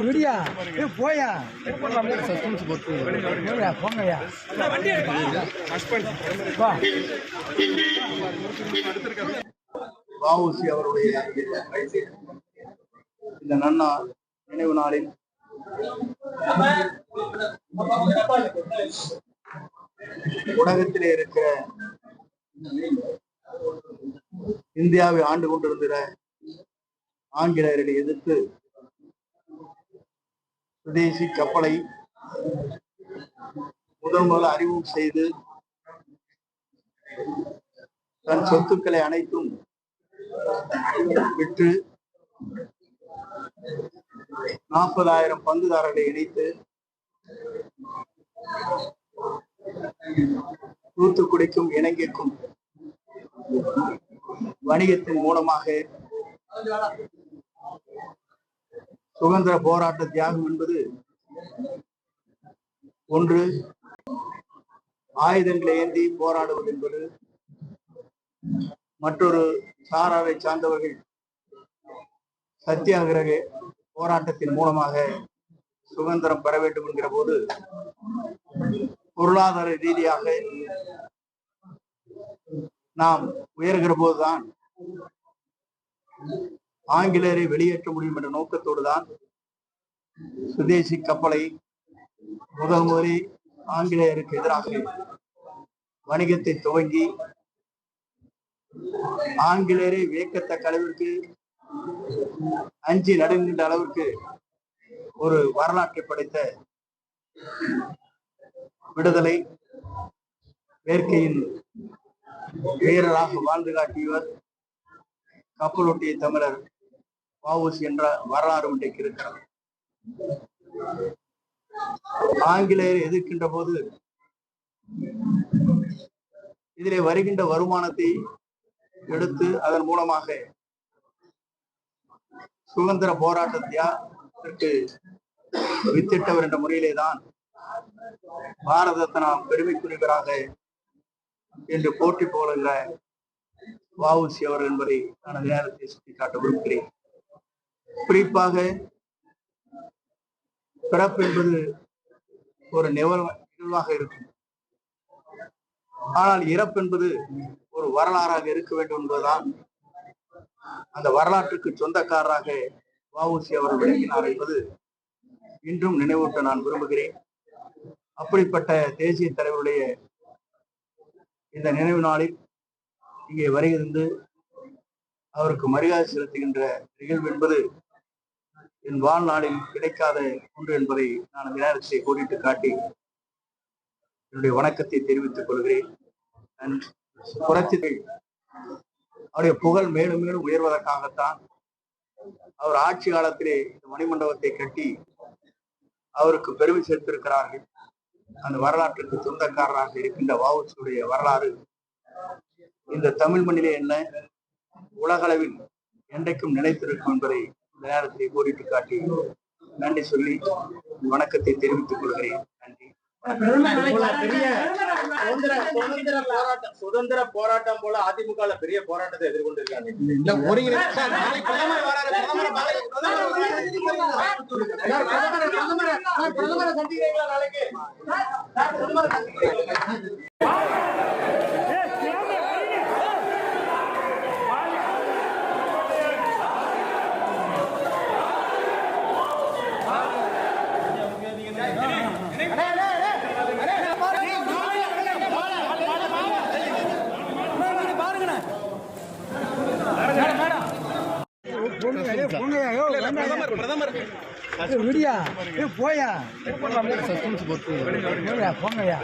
விடியா ஏய், போயா போங்கய்யா, போங்கய்யா வா. அவருடைய இந்த நன்னா நினைவு நாளில் உலகத்திலே இருக்கிற இந்தியாவை ஆண்டு கொண்டிருக்கிற ஆங்கிலேயர்களை எதிர்த்து சுதேசி கப்பலை முதன் முதல் அறிமுகம் செய்து தன் சொத்துக்களை அனைத்தும் விற்று நாற்பதாயிரம் பங்குதாரர்களை இணைத்து தூத்துக்குடிக்கும் இலங்கைக்கும் வணிகத்தின் மூலமாக சுதந்திர போராட்ட தியாகம் என்பது ஒன்று. ஆயுதங்களை ஏந்தி போராடுவது என்பது. மற்றொரு சாராரை சார்ந்தவர்கள் சத்தியாகிரக போராட்டத்தின் மூலமாக சுதந்திரம் பெற வேண்டும் என்கிற போது பொருளாதார ரீதியாக நாம் உயர்கிற போதுதான் ஆங்கிலேயரை வெளியேற்ற முடியும் என்ற நோக்கத்தோடு தான் சுதேசி கப்பலை முதல் முதலில் ஆங்கிலேயருக்கு எதிராக வணிகத்தை துவங்கி ஆங்கிலேயரை வியக்கத்தக்க அளவிற்கு அஞ்சு நடுங்கின்ற அளவிற்கு ஒரு வரலாற்றை படைத்த விடுதலை வேர்க்கையின் வீரராக வாழ்ந்து காட்டியவர் கப்பலொட்டிய தமிழர் வஉசி என்ற வரலாறு ஒன்றைக்கு இருக்கிறது. ஆங்கிலேயர் எதிர்க்கின்ற போது இதிலே வருகின்ற வருமானத்தை எடுத்து அதன் மூலமாக சுதந்திர போராட்டத்திற்கு வித்திட்டவர் என்ற முறையிலே தான் பாரத ரத்னா பெருமைக்குரியவராக என்று போட்டி போடுகிற வாவுசி அவர் என்பதை நான் நேரத்தை சுட்டிக்காட்ட விரும்புகிறேன். குறிப்பாக பிறப்பு என்பது ஒரு நிகழ்வாக இருக்கும். ஆனால் இறப்பு என்பது ஒரு வரலாறாக இருக்க வேண்டும் என்பதுதான் அந்த வரலாற்றுக்கு சொந்தக்காரராக வஉசி அவர் விளங்கினார் என்பது இன்றும் நினைவூட்ட நான் விரும்புகிறேன். அப்படிப்பட்ட தேசிய தலைவருடைய இந்த நினைவு நாளில் இங்கே வருகிறது அவருக்கு மரியாதை செலுத்துகின்ற நிகழ்வு என்பது என் வாழ்நாளில் கிடைக்காத ஒன்று என்பதை நான் விநாயகத்தை நேரத்தை கோடிட்டு காட்டி என்னுடைய வணக்கத்தை தெரிவித்துக் கொள்கிறேன். புரட்சிகள் அவருடைய புகழ் மேலும் மேலும் உயர்வதற்காகத்தான் அவர் ஆட்சி காலத்திலே இந்த மணிமண்டபத்தை கட்டி அவருக்கு பெருமை சேர்த்திருக்கிறார்கள். அந்த வரலாற்றுக்கு சொந்தக்காரராக இருக்கின்ற வஉசியுடைய வரலாறு இந்த தமிழ் மண்ணிலே என்ன? உலகளவில் என்றைக்கும் நிலைத்திருக்கும் என்பதை நேரத்தை கோடிட்டு காட்டி நன்றி சொல்லி வணக்கத்தை தெரிவித்துக் கொள்கிறேன். நன்றி. சுதந்திர போராட்டம் சுதந்திர போராட்டம் போல அதிமுக பெரிய போராட்டத்தை எதிர்கொண்டிருக்காங்க. நாளைக்கு? பிரதமர் பிரதமரை பார்க்க- பிரதமரை பார்க்க- சார், பிரதமரை பிரதமரை சார், பிரதமரை சந்திக்கிறீங்களா நாளைக்கு சார், பிரதமரை பிரதமர். விடியா. போயா. போங்கய்யா